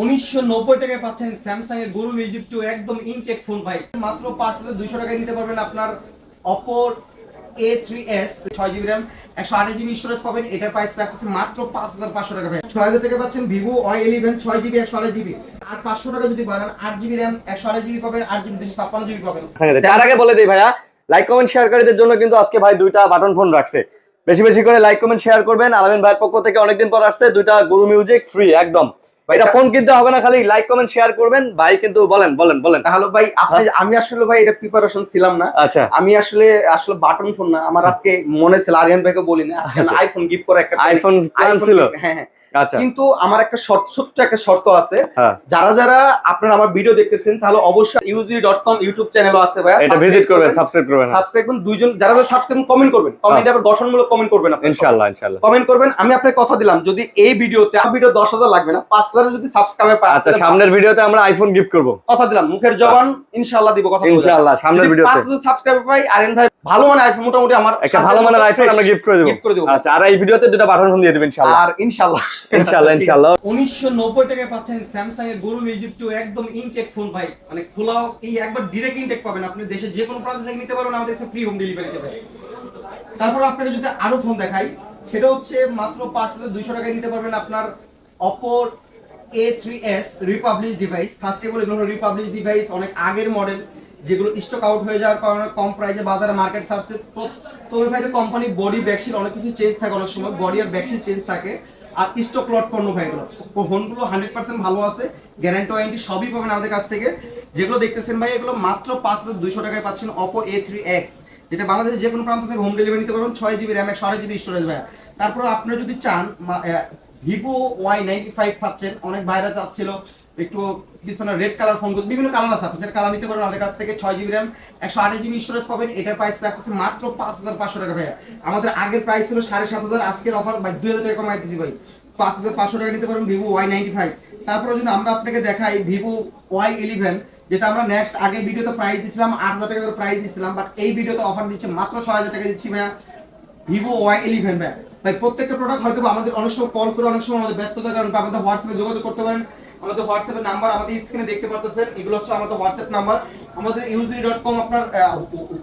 উনিশশো নব্বই পাঁচশো টাকা যদি আট জিবি একশো জিবি পাবেন, আট জিবি জিবি পাবেন। তার আগে বলে ভাইয়া শেয়ারকারীদের জন্য কিন্তু আজকে ভাই দুইটা বাটন ফোন রাখছে। বেশি বেশি করে লাইক কমেন্ট শেয়ার করবেন। আলামিন ভাইয়ের পক্ষ থেকে অনেকদিন পর আসছে দুইটা গুরু মিউজিক ফ্রি একদম। এটা ফোন কিনতে হবে না খালি লাইক কমেন্ট শেয়ার করবেন। ভাই কিন্তু বলেন বলেন বলেন। তাহলে ভাই আপনি আমি আসলে ভাই এটা প্রিপারেশন ছিলাম না। আচ্ছা। আমি আসলে আসলে বাটন ফোন না আমার আজকে মনে ছিল আরিয়ান ভাইকে বলি না আজকে। আইফোন গিফট করে একটা আইফোন প্ল্যান ছিল। হ্যাঁ হ্যাঁ। আচ্ছা। কিন্তু আমার একটা শর্ত ছোট্ট একটা শর্ত আছে। হ্যাঁ। যারা যারা আপনারা আমার ভিডিও দেখতেছেন তাহলে অবশ্যই ইউজবি ডট কম ইউটিউব চ্যানেলও আছে ভাই এটা ভিজিট করবেন সাবস্ক্রাইব করবেন। সাবস্ক্রাইব করুন দুইজন যারা যারা সাবস্ক্রাইব কমেন্ট করবেন। কমেন্ট আবার গঠনমূলক কমেন্ট করবেন ইনশাআল্লাহ ইনশাআল্লাহ। কমেন্ট করবেন আমি আপনাকে কথা দিলাম যদি এই ভিডিওতে ভিডিও দশ হাজার লাগবে না পাঁচ হাজার যদি সাবস্ক্রাইবার পাই আচ্ছা সামনের ভিডিওতে আমরা আইফোন গিফট করব। কথা দিলাম মুখের জবান ইনশাআল্লাহ দিব কথা ইনশাআল্লাহ সামনের ভিডিওতে। পাঁচ হাজার পাই আরেন ভাই ভালো মানে আইফোন মোটামুটি আমার একটা ভালো মানের আইফোন আমরা গিফট করে দেব। গিফট করে দেবো। আচ্ছা আর এই ভিডিওতে দুটো বাটন ফোন দিয়ে দেব ইনশাআল্লাহ। আর ইনশাআল্লাহ। ইনশাআল্লাহ ইনশাআল্লাহ। উনিশশো নব্বই টাকায় পাচ্ছেন স্যামসাং এর গরু মিউজিক টু একদম ইনটেক ফোন ভাই। মানে খোলাও এই একবার ডিরেক্ট ইনটেক পাবেন। আপনি দেশের যে কোনো প্রান্ত থেকে নিতে পারবেন আমাদের কাছে ফ্রি হোম ডেলিভারি দেবে তারপর আপনাকে যদি আরও ফোন দেখাই সেটা হচ্ছে মাত্র পাঁচ হাজার দুইশো টাকায় নিতে পারবেন আপনার Oppo A three S republish device ফার্স্টে বলে এগুলো রিপাবলিশ ডিভাইস অনেক আগের মডেল যেগুলো স্টক আউট হয়ে যাওয়ার কারণে কম প্রাইসে বাজারে মার্কেট সার্চে তবে ভাই কোম্পানি বডি ব্যাকশিট অনেক কিছু চেঞ্জ থাকে অনেক সময় বডি আর ব্যাকশিট চেঞ্জ থাকে। আর স্টক লট পণ্য ভাই এগুলো। ফোনগুলো হান্ড্রেড পার্সেন্ট ভালো আছে গ্যারান্টি ওয়ারেন্টি সবই পাবেন আমাদের কাছ থেকে। যেগুলো দেখতেছেন ভাই, এগুলো মাত্র পাঁচ হাজার দুইশো টাকায় পাচ্ছেন অপো এ থ্রি এক্স যেটা বাংলাদেশের যে কোনো প্রান্ত থেকে হোম ডেলিভারি নিতে পারবেন, ছয় জিবি র্যাম আড়াই জিবি স্টোরেজ ভাই তারপর আপনারা যদি চান ভিভো ওয়াই নাইনটি ফাইভ পাচ্ছেন, অনেক ভাইরা চাচ্ছিল একটু পিছনে রেড কালার ফোন বিভিন্ন কালার আছে, আপনি কালার নিতে পারেন, আমাদের কাছ থেকে ছয় জিবি র্যাম একশো আঠাশ জিবি স্টোরেজ পাবেন, এটার প্রাইস রাখতেছে মাত্র পাঁচ হাজার পাঁচশো টাকা ভাইয়া। আমাদের আগের প্রাইস ছিল সাড়ে সাত হাজার, আজকের অফার ভাই দুই হাজার টাকা কমাই দিচ্ছি ভাই। পাঁচ হাজার পাঁচশো টাকা নিতে পারেন ভিভো ওয়াই নাইনটি ফাইভ তারপরে যদি আমরা আপনাকে দেখাই ভিভো ওয়াই ইলেভেন যেটা আমরা নেক্সট আগে ভিডিওতে প্রাইস দিছিলাম, আট হাজার টাকা করে প্রাইস দিছিলাম বাট এই ভিডিওতে অফার দিচ্ছে মাত্র ছয় হাজার টাকা দিচ্ছি ভাইয়া। ভিভো ওয়াই ইলেভেন ভাই ভাই, প্রত্যেকটা প্রোডাক্ট হয়তো আমাদের অনেক সময় কল করে অনেক সময় আমাদের ব্যস্ততার কারণে আমাদের হোয়াটসঅ্যাপে যোগাযোগ করতে পারেন। আমাদের হোয়াটসঅ্যাপের নাম্বার আমাদের স্ক্রিনে দেখতে পারতেছেন। এগুলো হচ্ছে আমাদের হোয়াটসঅ্যাপ নাম্বার আমাদের ইউজবি ডট কম আপনার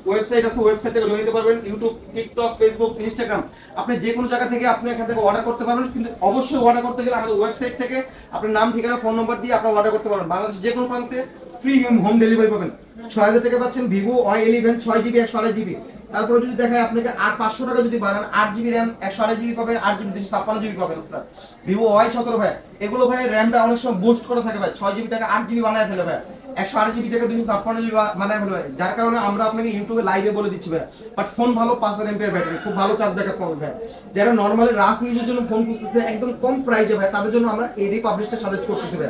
ওয়েবসাইট আছে ওয়েবসাইট থেকে নিতে পারবেন। ইউটিউব টিকটক ফেসবুক ইনস্টাগ্রাম আপনি যে কোনো জায়গা থেকে আপনি এখান থেকে অর্ডার করতে পারবেন। কিন্তু অবশ্যই অর্ডার করতে গেলে আমাদের ওয়েবসাইট থেকে আপনার নাম, ঠিকানা ফোন নম্বর দিয়ে আপনার অর্ডার করতে পারবেন। বাংলাদেশ যে কোনো প্রান্তে ফ্রি হোম ডেলিভারি পাবেন। ছয় হাজার টাকা পাচ্ছেন ভিভো ওয়াই ইলেভেন ছয় জিবি একশো আড়াই জিবি তারপরে যদি দেখায় আপনাকে আর পাঁচশো টাকা যদি বাড়ান, আট জিবি র্যাম একশো আড়াই জিবি পাবেন, আট জিবি দুশো ছাপ্পান্ন জিবি পাবেন আপনার। ভিভো ওয়াই সতেরো ভাই, এগুলো ভাই র্যামটা অনেক সময় বুস্ট করে থাকে ভাই। ছয় জিবি টাকা আট জিবি বানায় ফেলে ভাই। একশো আড়াই জিবি টাকা দুশো ছাপ্পান্ন জিবি বানায় ফেলে ভাই। যার কারণে আমরা আপনাকে ইউটিউবে লাইভে বলে দিচ্ছি ভাই। বাট ফোন ভালো, পাঁচ হাজার এমপিয়ার ব্যাটারি খুব ভালো চার্জ ব্যাকআপ পাবেন ভাই। যারা নর্মালি রাফ ইউজের জন্য ফোন খুঁজতেছে, একদম কম প্রাইসে ভাই, তাদের জন্য আমরা এডি পাবলিশটা সাজেস্ট করতেছি ভাই।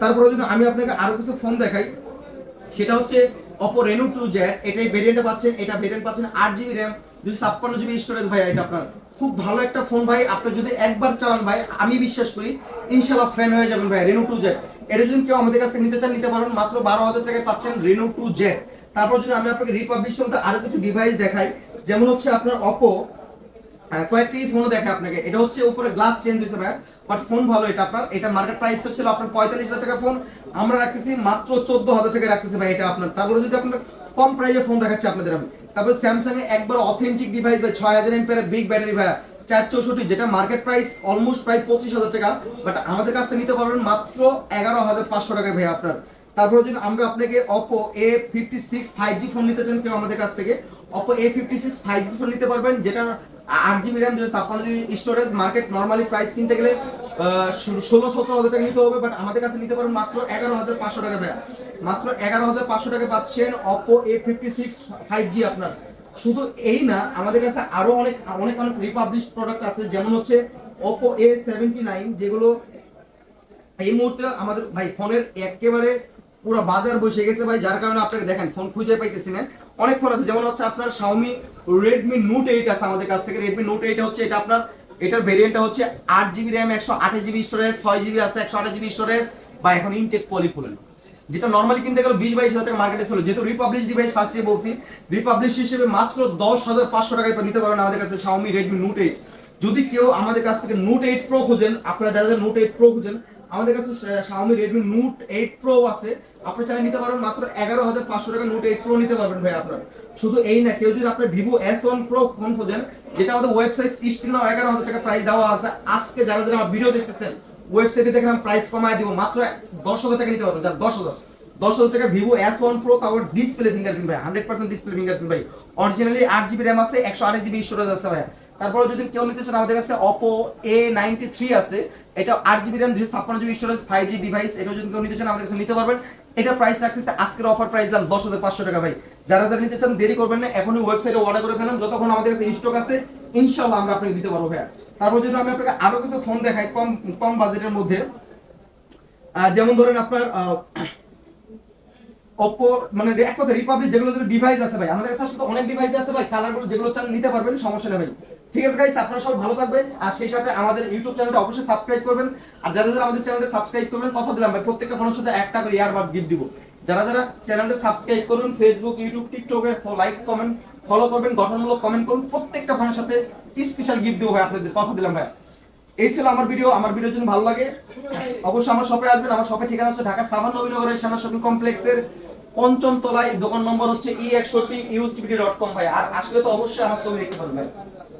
তারপরে যদি আমি আপনাকে আরও কিছু ফোন দেখাই সেটা হচ্ছে অপো রেনু টু জেড এটাই ভেরিয়েন্টে পাচ্ছেন, এটা ভেরিয়েন্ট পাচ্ছেন আট জিবি র্যাম দুশো ছাপ্পান্ন জিবি স্টোরেজ ভাই এটা আপনার। খুব ভালো একটা ফোন ভাই, আপনি যদি একবার চালান ভাই, আমি বিশ্বাস করি ইনশাল্লাহ ফ্যান হয়ে যাবেন ভাই রেনু টু জেড এটা যদি কেউ আমাদের কাছ থেকে নিতে চান, নিতে পারবেন, মাত্র বারো হাজার টাকায় পাচ্ছেন রেনু টু জেড তারপর যদি আমি আপনাকে রিপাবলিশ আরও কিছু ডিভাইস দেখাই, যেমন হচ্ছে আপনার অপো কয়েকটি ফোন দেখে আপনাকে। এটা হচ্ছে উপরে গ্লাস চেঞ্জ হয়েছে ভাই বাট ফোন ভালো এটা আপনার। এটা মার্কেট প্রাইস তো ছিল আপনার পঁয়তাল্লিশ হাজার টাকা ফোন আমরা রাখতেছি মাত্র চোদ্দ হাজার টাকা রাখতেছি ভাই এটা আপনার। তারপরে যদি আপনার কম প্রাইসে ফোন দেখাচ্ছি আপনাদের আমি। স্যামসাং একবার অথেন্টিক ডিভাইস ভাই, ছয় হাজার বিগ ব্যাটারি ভাই চার চৌষট্টি, যেটা মার্কেট প্রাইস অলমোস্ট প্রায় পঁচিশ হাজার টাকা। বাট আমাদের কাছ থেকে নিতে পারবেন মাত্র এগারো হাজার পাঁচশো টাকায় ভাই আপনার। তারপরে যদি আমরা আপনাকে Oppo A fifty six five G phone নিতে চান কেউ আমাদের কাছ থেকে Oppo A fifty six five phone নিতে পারবেন, যেটা আট জিবি র্যাম দুশো ছাপ্পান্ন GB storage market normally price কিনতে গেলে ষোলো সতেরো হাজার টাকা নিতে হবে বাট আমাদের কাছে নিতে পারেন মাত্র এগারো হাজার পাঁচশো টাকা ভাইয়া। মাত্র এগারো হাজার পাঁচশো টাকা পাচ্ছেন Oppo A fifty six five G আপনার। শুধু এই না, আমাদের কাছে আরও অনেক অনেক অনেক রিপাবলিশ প্রোডাক্ট আছে, যেমন হচ্ছে ওপো এ সেভেন্টি নাইন যেগুলো এই মুহূর্তে আমাদের, ভাই, ফোনের একেবারে পুরো বাজার বসে গেছে ভাই, যার কারণে আপনাকে দেখেন, ফোন খুঁজে পাইতেছি না। অনেক ফোন আছে, যেমন হচ্ছে আপনার Xiaomi রেডমি Note 8 আছে আমাদের কাছ থেকে। রেডমি নোট এইট হচ্ছে এটা আপনার, এটার ভেরিয়েন্টটা হচ্ছে আট জিবি র্যাম একশো আঠাশ জিবি স্টোরেজ ছয় জিবি আছে, একশো আঠাশ জিবি স্টোরেজ বা এখন ইনটেক পলিফুলেন যেটা নর্মালি কিনতে গেলে বিশ বাইশ হাজার টাকা মার্কেটে ছিল যেহেতু রিপাবলিশ ডিভাইস ফার্স্টে বলছি রিপাবলিশ হিসেবে মাত্র দশ হাজার পাঁচশো টাকায় নিতে পারবেন আমাদের কাছে Xiaomi Redmi Note 8 যদি কেউ আমাদের কাছ থেকে নোট এইট প্রো খুঁজেন, আপনারা যারা যারা নোট এইট প্রো খুঁজেন আমাদের কাছে Xiaomi Redmi Note 8 Pro আছে। আপনি চাইলে নিতে পারবেন মাত্র এগারো হাজার পাঁচশো টাকা নোট এইট প্রো নিতে পারবেন ভাই আপনার। শুধু এই না, কেউ যদি আপনার Vivo S one pro phone খোঁজেন, যেটা আমাদের ওয়েবসাইট স্টিল এগারো হাজার টাকা প্রাইস দেওয়া আছে, আজকে যারা যারা ভিডিও দেখতেছেন ওয়েবসাইটে আমি প্রাইস কমায় দিব, মাত্র দশ হাজার টাকা নিতে পারবেন যার দশ হাজার। দশ হাজার টাকা Vivo S one pro display fingerprint ভাই হান্ড্রেড পার্সেন্ট ডিসপ্লে ফিঙ্গারপ্রিন্ট ভাই। অরিজিনালি আট জিবি র্যাম আছে, একশো আট জিবি স্টোরেজ আছে ভাই তারপরে যদি কেউ নিতে চান, আমাদের কাছে অপো এ নাইনটি থ্রি আছে। এটা আট জিবি র্যাম দুশো ছাপ্পান্ন GB storage five G device এটা যদি কেউ নিতে চান, আমাদের কাছে নিতে পারবেন। এটা প্রাইস রাখতেছে, আজকের অফার প্রাইস দাম দশ হাজার পাঁচশো টাকা ভাই। যারা যারা নিতে চান, দেরি করবেন না, এখনই ওয়েবসাইটে অর্ডার করে ফেলেন। যতক্ষণ আমাদের কাছে স্টক আছে ইনশাল্লাহ আমরা আপনাকে দিতে পারব ভাইয়া। তারপর যদি আমি আপনাকে আরও কিছু ফোন দেখাই, কম কম বাজেটের মধ্যে। যেমন ধরেন আপনার অপো মানে এক কথা রিপাবলিক যেগুলো ডিভাইস আছে ভাই। আমাদের কাছে আসলে অনেক ডিভাইস আছে ভাই কালারগুলো যেগুলো চান নিতে পারবেন, সমস্যা নেই ভাই। ঠিক আছে গাইস আপনারা সবাই ভালো থাকবেন, আর সেই সাথে আমাদের ইউটিউব চ্যানেলটা অবশ্যই সাবস্ক্রাইব করবেন। আর যারা যারা আমাদের চ্যানেলটা সাবস্ক্রাইব করবেন, কথা দিলাম ভাই, প্রত্যেকটা ফোনের সাথে একটা করে ইয়ারবাড গিফট দিব। যারা যারা চ্যানেলটা সাবস্ক্রাইব করুন ফেসবুক ইউটিউব টিকটকে লাইক কমেন্ট ফলো করবেন, গঠনমূলক কমেন্ট করুন, প্রত্যেকটা ফোনের সাথে স্পেশাল গিফট দিব ভাই আপনাদের, কথা দিলাম ভাই। এই ছিল আমার ভিডিও আমার ভিডিও যদি ভালো লাগে। অবশ্যই আমার শপে আসবেন, আমার শপে ঠিকানা হচ্ছে ঢাকা সাবান নবীনগরের সামনে শপিং কমপ্লেক্সের পঞ্চম তলায় দোকান নম্বর হচ্ছে ই একষট্টি ইউএসটিভিটি ডট কম ভাই। আর আসলে তো অবশ্যই আমার ছবি দেখতে পারবেন।